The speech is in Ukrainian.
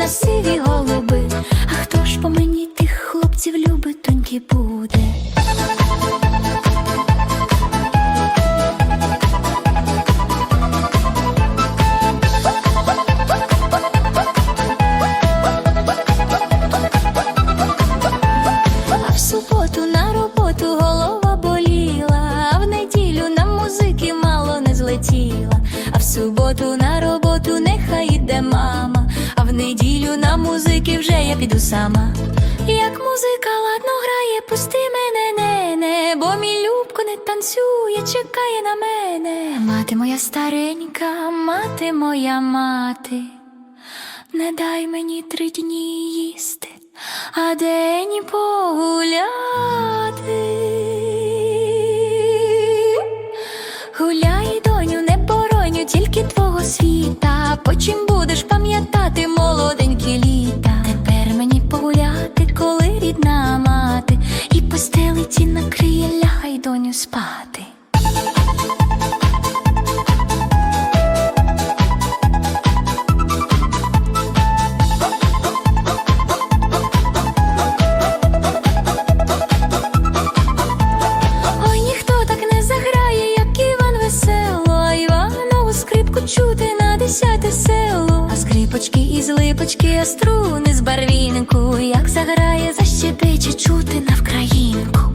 на сиві голуби. А хто ж по мені тих хлопців любить, тоньки буде? А в суботу на роботу голова боліла, а в неділю на музики мало не злетіла. А в суботу на роботу вже я піду сама. Як музика ладно грає, пусти мене, нене, бо мій любко не танцює, чекає на мене. Мати моя старенька, мати моя мати. Не дай мені три дні їсти, а день погуляти. Гуляй, доню, не бороню, тільки твого світа. Потім і постелиці накриє, лягай, доню, спати. Ой, ніхто так не заграє, як Іван весело, Іванову скрипку чути на десяте село. А скрипочки із липочки, а струни з барвінку, як заграє, защебече чути на 天空